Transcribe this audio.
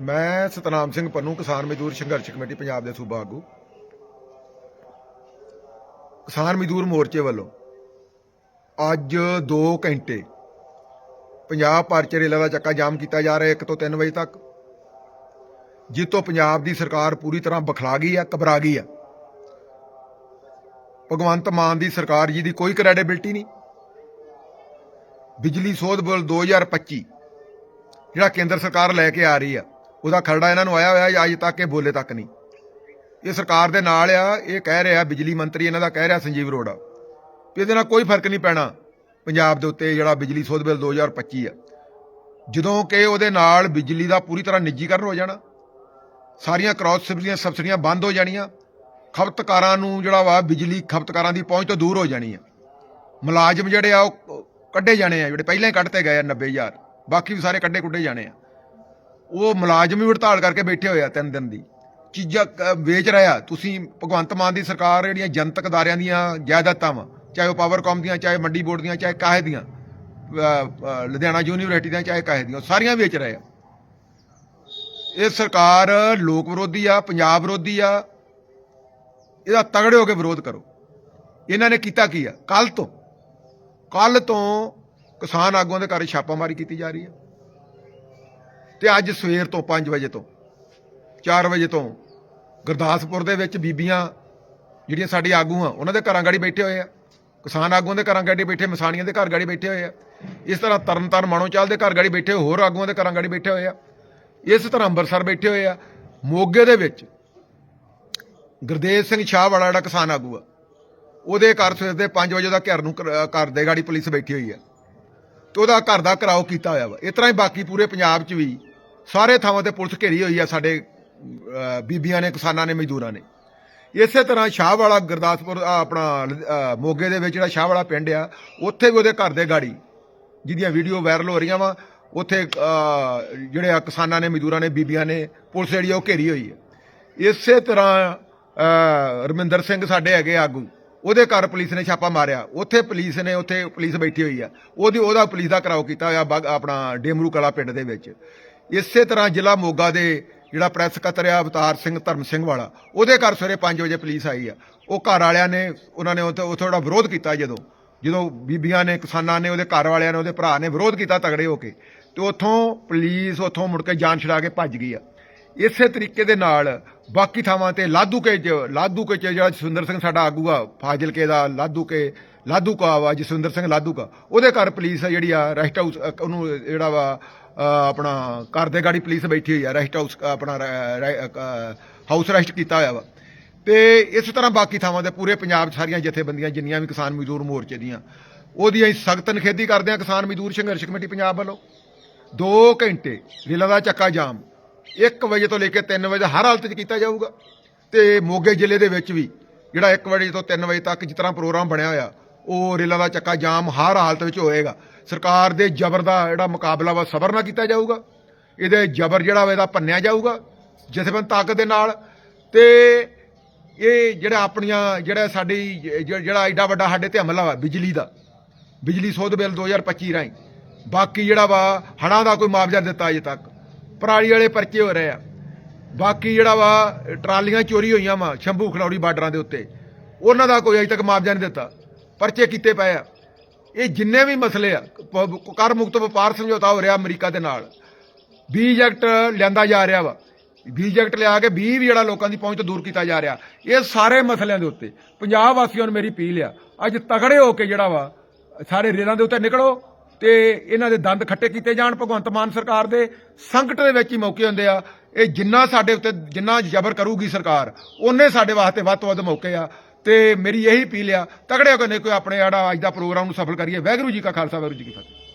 ਮੈਂ ਸਤਨਾਮ ਸਿੰਘ ਪੰਨੂ, ਕਿਸਾਨ ਮਜ਼ਦੂਰ ਸੰਘਰਸ਼ ਕਮੇਟੀ, ਪੰਜਾਬ ਦੇ ਸੂਬਾ ਆਗੂ। ਕਿਸਾਨ ਮਜ਼ਦੂਰ ਮੋਰਚੇ ਵੱਲੋਂ ਅੱਜ 2 ਘੰਟੇ ਪੰਜਾਬ ਭਰ ਚ ਰੇਲਾਂ ਦਾ ਚੱਕਾ ਜਾਮ ਕੀਤਾ ਜਾ ਰਿਹਾ 1 ਤੋਂ 3 ਵਜੇ ਤੱਕ ਜਿਸ ਤੋਂ ਪੰਜਾਬ ਦੀ ਸਰਕਾਰ ਪੂਰੀ ਤਰ੍ਹਾਂ ਬਖਲਾ ਗਈ ਆ, ਘਬਰਾ ਗਈ ਆ। ਭਗਵੰਤ ਮਾਨ ਦੀ ਸਰਕਾਰ ਜੀ ਦੀ ਕੋਈ ਕ੍ਰੈਡੀਬਿਲਟੀ ਨਹੀਂ। ਬਿਜਲੀ ਸੋਧ ਬਿੱਲ 2025 ਜਿਹੜਾ ਕੇਂਦਰ ਸਰਕਾਰ ਲੈ ਕੇ ਆ ਰਹੀ ਆ ਉਹਦਾ ਖਰੜਾ ਇਹਨਾਂ ਨੂੰ ਆਇਆ ਹੋਇਆ ਅੱਜ ਤੱਕ ਇਹ ਬੋਲੇ ਤੱਕ ਨਹੀਂ। ਇਹ ਸਰਕਾਰ ਦੇ ਨਾਲ ਆ, ਇਹ ਕਹਿ ਰਿਹਾ, ਬਿਜਲੀ ਮੰਤਰੀ ਇਹਨਾਂ ਦਾ ਕਹਿ ਰਿਹਾ ਸੰਜੀਵ ਅਰੋੜਾ। ਵੀ ਇਹਦੇ ਨਾਲ ਕੋਈ ਫ਼ਰਕ ਨਹੀਂ ਪੈਣਾ, ਪੰਜਾਬ ਦੇ ਉੱਤੇ ਜਿਹੜਾ ਬਿਜਲੀ ਸੋਧ ਬਿੱਲ 2025 ਆ। ਜਦੋਂ ਕਿ ਉਹਦੇ ਨਾਲ ਬਿਜਲੀ ਦਾ ਪੂਰੀ ਤਰ੍ਹਾਂ ਨਿੱਜੀਕਰਨ ਹੋ ਜਾਣਾ, ਸਾਰੀਆਂ ਕ੍ਰਾਸ ਸਬਸਿਡੀਆਂ ਸਬਸਿਡੀਆਂ ਬੰਦ ਹੋ ਜਾਣੀਆਂ, ਖਪਤਕਾਰਾਂ ਨੂੰ ਜਿਹੜਾ ਵਾ ਬਿਜਲੀ ਖਪਤਕਾਰਾਂ ਦੀ ਪਹੁੰਚ ਤੋਂ ਦੂਰ ਹੋ ਜਾਣੀ ਆ। ਮੁਲਾਜ਼ਮ ਜਿਹੜੇ ਆ ਉਹ ਕੱਢੇ ਜਾਣੇ ਆ, ਜਿਹੜੇ ਪਹਿਲਾਂ ਹੀ ਕੱਢਤੇ ਗਏ ਆ 90000 ਬਾਕੀ ਵੀ ਸਾਰੇ ਕੱਢੇ ਕੁੱਢੇ ਜਾਣੇ ਆ। ਉਹ ਮੁਲਾਜ਼ਮ ਵੀ ਹੜਤਾਲ ਕਰਕੇ ਬੈਠੇ ਹੋਏ ਆ ਤਿੰਨ ਦਿਨ ਦੀ। ਚੀਜ਼ਾਂ ਕ- ਵੇਚ ਰਿਹਾ ਤੁਸੀਂ ਭਗਵੰਤ ਮਾਨ ਦੀ ਸਰਕਾਰ ਜਿਹੜੀਆਂ ਜਨਤਕ ਅਦਾਰਿਆਂ ਦੀਆਂ ਜਾਇਦਾਦਾਂ ਵਾ, ਚਾਹੇ ਉਹ ਪਾਵਰਕਾਮ ਦੀਆਂ, ਚਾਹੇ ਮੰਡੀ ਬੋਰਡ ਦੀਆਂ, ਚਾਹੇ ਕਾਹੇ ਦੀਆਂ ਲੁਧਿਆਣਾ ਯੂਨੀਵਰਸਿਟੀ ਦੀਆਂ, ਚਾਹੇ ਕਾਹੇ ਦੀਆਂ ਸਾਰੀਆਂ ਵੇਚ ਰਹੇ ਆ। ਇਹ ਸਰਕਾਰ ਲੋਕ ਵਿਰੋਧੀ ਆ, ਪੰਜਾਬ ਵਿਰੋਧੀ ਆ। ਇਹਦਾ ਤਗੜੇ ਹੋ ਕੇ ਵਿਰੋਧ ਕਰੋ। ਇਹਨਾਂ ਨੇ ਕੀਤਾ ਕੀ ਆ? ਕੱਲ ਤੋਂ ਕੱਲ ਤੋਂ ਕਿਸਾਨ ਆਗੂਆਂ ਦੇ ਘਰ ਛਾਪਾਮਾਰੀ ਕੀਤੀ ਜਾ ਰਹੀ ਹੈ ਤੇ ਅੱਜ ਸਵੇਰ ਤੋਂ 5 ਵਜੇ ਤੋਂ 4 ਵਜੇ ਤੋਂ ਗੁਰਦਾਸਪੁਰ ਦੇ ਵਿੱਚ ਬੀਬੀਆਂ ਜਿਹੜੀਆਂ ਸਾਡੇ ਆਗੂ ਆ, ਉਹਨਾਂ ਦੇ ਘਰਾਂ ਗਾੜੀ ਬੈਠੇ ਹੋਏ ਆ। ਕਿਸਾਨ ਆਗੂਆਂ ਦੇ ਘਰਾਂ ਗਾੜੀ ਬੈਠੇ, ਮਸਾਣੀਆਂ ਦੇ ਘਰ ਗਾੜੀ ਬੈਠੇ ਹੋਏ ਆ। ਇਸ ਤਰ੍ਹਾਂ ਤਰਨਤਾਰਨ ਮਾਣੋਚਾਲ ਦੇ ਘਰ ਗਾੜੀ ਬੈਠੇ, ਹੋਰ ਆਗੂਆਂ ਦੇ ਘਰਾਂ ਗਾੜੀ ਬੈਠੇ ਹੋਏ ਆ। ਇਸ ਤਰ੍ਹਾਂ ਅੰਮ੍ਰਿਤਸਰ ਬੈਠੇ ਹੋਏ ਆ। ਮੋਗੇ ਦੇ ਵਿੱਚ ਗੁਰਦੇਵ ਸਿੰਘ ਸ਼ਾਹ ਵਾਲਾ ਜਿਹੜਾ ਕਿਸਾਨ ਆਗੂ ਆ, ਉਹਦੇ ਘਰ ਸਵੇਰ ਦੇ 5 ਵਜੇ ਦਾ ਘਰ ਨੂੰ ਘਰ- ਦੇ ਗਾੜੀ ਪੁਲਿਸ ਬੈਠੀ ਹੋਈ ਆ। ਤੇ ਉਹਦਾ ਘਰ ਦਾ ਘਰਾਓ ਕੀਤਾ ਹੋਇਆ ਵਾ। ਇਸ ਤਰ੍ਹਾਂ ਹੀ ਬਾਕੀ ਪੂਰੇ ਪੰਜਾਬ 'ਚ ਵੀ ਸਾਰੇ ਥਾਵਾਂ ਤੇ ਪੁਲਿਸ ਘੇਰੀ ਹੋਈ ਆ ਸਾਡੇ ਬੀਬੀਆਂ ਨੇ, ਕਿਸਾਨਾਂ ਨੇ, ਮਜ਼ਦੂਰਾਂ ਨੇ। ਇਸੇ ਤਰ੍ਹਾਂ ਸ਼ਾਹ ਵਾਲਾ ਗੁਰਦਾਸਪੁਰ ਆਪਣਾ ਮੋਗੇ ਦੇ ਵਿੱਚ ਜਿਹੜਾ ਸ਼ਾਹ ਵਾਲਾ ਪਿੰਡ ਆ, ਉੱਥੇ ਵੀ ਉਹਦੇ ਘਰ ਦੇ ਗਾੜੀ, ਜਿਹਦੀਆਂ ਵੀਡੀਓ ਵਾਇਰਲ ਹੋ ਰਹੀਆਂ ਵਾ, ਉੱਥੇ ਜਿਹੜੇ ਆ ਕਿਸਾਨਾਂ ਨੇ, ਮਜ਼ਦੂਰਾਂ ਨੇ, ਬੀਬੀਆਂ ਨੇ, ਪੁਲਿਸ ਜਿਹੜੀ ਆ ਉਹ ਘੇਰੀ ਹੋਈ ਹੈ ਇਸੇ ਤਰ੍ਹਾਂ ਰਮਿੰਦਰ ਸਿੰਘ ਸਾਡੇ ਹੈਗੇ ਆਗੂ, ਉਹਦੇ ਘਰ ਪੁਲਿਸ ਨੇ ਛਾਪਾ ਮਾਰਿਆ। ਉੱਥੇ ਪੁਲਿਸ ਨੇ, ਉੱਥੇ ਪੁਲਿਸ ਬੈਠੀ ਹੋਈ ਆ। ਉਹਦੀ, ਉਹਦਾ ਪੁਲਿਸ ਦਾ ਘਰਾਓ ਕੀਤਾ ਹੋਇਆ ਬਾਗ- ਆਪਣਾ ਡੇਮਰੂ ਕਲਾ ਪਿੰਡ ਦੇ ਵਿੱਚ। ਇਸੇ ਤਰ੍ਹਾਂ ਜ਼ਿਲ੍ਹਾ ਮੋਗਾ ਦੇ ਜਿਹੜਾ ਪ੍ਰੈਸ ਸਕੱਤਰ ਆ ਅਵਤਾਰ ਸਿੰਘ, ਧਰਮ ਸਿੰਘ ਵਾਲਾ, ਉਹਦੇ ਘਰ ਸਵੇਰੇ 5 ਵਜੇ ਪੁਲਿਸ ਆਈ ਆ। ਉਹ ਘਰ ਵਾਲਿਆਂ ਨੇ, ਉਹਨਾਂ ਨੇ ਉੱਥੇ ਉੱਥੇ ਥੋੜਾ ਵਿਰੋਧ ਕੀਤਾ ਜਦੋਂ। ਜਦੋਂ ਬੀਬੀਆਂ ਨੇ, ਕਿਸਾਨਾਂ ਨੇ, ਉਹਦੇ ਘਰ ਵਾਲਿਆਂ ਨੇ, ਉਹਦੇ ਭਰਾ ਨੇ ਵਿਰੋਧ ਕੀਤਾ ਤਗੜੇ ਹੋ ਕੇ, ਤੇ ਉੱਥੋਂ ਪੁਲਿਸ ਉੱਥੋਂ ਮੁੜ ਕੇ ਜਾਨ ਛੁਡਾ ਕੇ ਭੱਜ ਗਈ ਆ। ਇਸੇ ਤਰੀਕੇ ਦੇ ਨਾਲ ਬਾਕੀ ਥਾਵਾਂ ਤੇ ਲਾਧੂਕੇ ਚ ਲਾਦੂਕੇ ਚ ਜਿਹੜਾ ਜਸਵਿੰਦਰ ਸਿੰਘ, ਸਾਡਾ ਆਗੂ ਆ, ਫਾਜ਼ਿਲਕੇ ਦਾ ਲਾਧੂਕੇ ਲਾਧੂਕਾ ਵਾ, ਜਸਵਿੰਦਰ ਸਿੰਘ ਲਾਧੂਕਾ ਉਹਦੇ ਘਰ ਪੁਲਿਸ ਆ ਜਿਹੜੀ ਆ ਰੈਸਟ ਹਾਊਸ ਉਹਨੂੰ ਜਿਹੜਾ ਵਾ ਆਪਣਾ ਘਰ ਦੇ ਗਾੜੀ ਪੁਲਿਸ ਬੈਠੀ ਹੋਈ ਆ ਰੈਸਟ ਹਾਊਸ ਆਪਣਾ, ਰੈ- ਰੈ- ਹਾਊਸ ਰੈਸਟ ਕੀਤਾ ਹੋਇਆ ਵਾ। ਤੇ ਇਸ ਤਰ੍ਹਾਂ ਬਾਕੀ ਥਾਵਾਂ ਤੇ ਪੂਰੇ ਪੰਜਾਬ 'ਚ ਸਾਰੀਆਂ ਜਥੇਬੰਦੀਆਂ, ਜਿੰਨੀਆਂ ਵੀ ਕਿਸਾਨ ਮਜ਼ਦੂਰ ਮੋਰਚੇ ਦੀਆਂ ਉਹਦੀ ਅਸੀਂ ਸਖਤ ਨਿਖੇਧੀ ਕਰਦੇ ਹਾਂ ਕਿਸਾਨ ਮਜ਼ਦੂਰ ਸੰਘਰਸ਼ ਕਮੇਟੀ ਪੰਜਾਬ ਵੱਲੋਂ। 2 ਘੰਟੇ ਰੇਲਾਂ ਦਾ ਚੱਕਾ ਜਾਮ 1 ਵਜੇ ਤੋਂ ਲੈ ਕੇ 3 ਵਜੇ ਹਰ ਹਾਲਤ 'ਚ ਕੀਤਾ ਜਾਊਗਾ। ਤੇ ਮੋਗੇ ਜ਼ਿਲ੍ਹੇ ਦੇ ਵਿੱਚ ਵੀ, ਜਿਹੜਾ 1 ਵਜੇ ਤੋਂ 3 ਵਜੇ ਤੱਕ ਜਿਸ ਤਰ੍ਹਾਂ ਪ੍ਰੋਗਰਾਮ ਬਣਿਆ ਹੋਇਆ ਉਹ ਰੇਲਾਂ ਦਾ ਚੱਕਾ ਜਾਮ ਹਰ ਹਾਲਤ ਵਿੱਚ ਹੋਏਗਾ। ਸਰਕਾਰ ਦੇ ਜ਼ਬਰ ਦਾ ਜਿਹੜਾ ਮੁਕਾਬਲਾ ਵਾ, ਸਬਰ ਨਾਲ ਕੀਤਾ ਜਾਊਗਾ। ਇਹਦੇ ਜ਼ਬਰ ਜਿਹੜਾ ਵਾ, ਇਹਦਾ ਭੰਨਿਆ ਜਾਊਗਾ, ਜਥੇਬੰਦ ਤਾਕਤ ਦੇ ਨਾਲ। ਤੇ ਇਹ ਜਿਹੜਾ ਆਪਣੀਆਂ, ਜਿਹੜਾ ਸਾਡੀ ਜਿਹੜਾ ਐਡਾ ਵੱਡਾ ਸਾਡੇ ਤੇ ਹਮਲਾ ਵਾ, ਬਿਜਲੀ ਦਾ। ਬਿਜਲੀ ਸੋਧ ਬਿੱਲ 2025 ਰਾਹੀਂ। ਬਾਕੀ ਜਿਹੜਾ ਵਾ ਹੜਾਂ ਦਾ ਕੋਈ ਮੁਆਵਜ਼ਾ ਨਹੀਂ ਦਿੱਤਾ ਅਜੇ ਤੱਕ। ਪਰਾਲੀ ਵਾਲੇ ਪਰਚੇ ਹੋ ਰਹੇ ਆ। ਬਾਕੀ ਜਿਹੜਾ ਵਾ, ਟਰਾਲੀਆਂ ਚੋਰੀ ਹੋਈਆਂ ਵਾ, ਸ਼ੰਭੂ ਖਲੌੜੀ ਬਾਰਡਰਾਂ ਦੇ ਉੱਤੇ। ਉਹਨਾਂ ਦਾ ਕੋਈ ਅਜੇ ਤੱਕ ਮੁਆਵਜ਼ਾ ਨਹੀਂ ਦਿੱਤਾ। ਪਰਚੇ ਕੀਤੇ ਪਏ ਆ। ਇਹ ਜਿੰਨੇ ਵੀ ਮਸਲੇ ਆ, ਪ- ਕਰ ਮੁਕਤ ਵਪਾਰ ਸਮਝੌਤਾ ਹੋ ਰਿਹਾ ਅਮਰੀਕਾ ਦੇ ਨਾਲ। ਬੀਜ ਐਕਟ ਲਿਆਂਦਾ ਜਾ ਰਿਹਾ ਵਾ। ਬੀਜ ਐਕਟ ਲਿਆ ਕੇ ਬੀ ਵੀ ਜਿਹੜਾ ਲੋਕਾਂ ਦੀ ਪਹੁੰਚ ਤੋਂ ਦੂਰ ਕੀਤਾ ਜਾ ਰਿਹਾ। ਇਹ ਸਾਰੇ ਮਸਲਿਆਂ ਦੇ ਉੱਤੇ। ਪੰਜਾਬ ਵਾਸੀਆਂ ਨੂੰ ਮੇਰੀ ਅਪੀਲ ਆ, ਅੱਜ ਤਗੜੇ ਹੋ ਕੇ ਜਿਹੜਾ ਵਾ, ਸਾਰੇ ਰੇਲਾਂ ਦੇ ਉੱਤੇ ਨਿਕਲੋ ਤੇ ਇਹਨਾਂ ਦੇ ਦੰਦ ਖੱਟੇ ਕੀਤੇ ਜਾਣ ਭਗਵੰਤ ਮਾਨ ਸਰਕਾਰ ਦੇ। ਸੰਕਟ ਦੇ ਵਿੱਚ ਹੀ ਮੌਕੇ ਹੁੰਦੇ ਆ। ਇਹ ਜਿੰਨਾ ਸਾਡੇ ਉੱਤੇ, ਜਿੰਨਾ ਜ਼ਬਰ ਕਰੂਗੀ ਸਰਕਾਰ, ਉਹਨੇ ਸਾਡੇ ਵਾਸਤੇ ਵੱਧ ਤੋਂ ਵੱਧ ਮੌਕੇ ਆ। ਤੇ ਮੇਰੀ ਇਹੀ ਅਪੀਲ ਆ ਤਗੜੇ ਹੋ ਕੇ ਨੇ ਕੋਈ ਆਪਣੇ ਜਿਹੜਾ ਅੱਜ ਦਾ ਪ੍ਰੋਗਰਾਮ ਨੂੰ ਸਫਲ ਕਰੀਏ। ਵਾਹਿਗੁਰੂ ਜੀ ਕਾ ਖਾਲਸਾ, ਵਾਹਿਗੁਰੂ ਜੀ ਕੀ ਫਤਿਹ।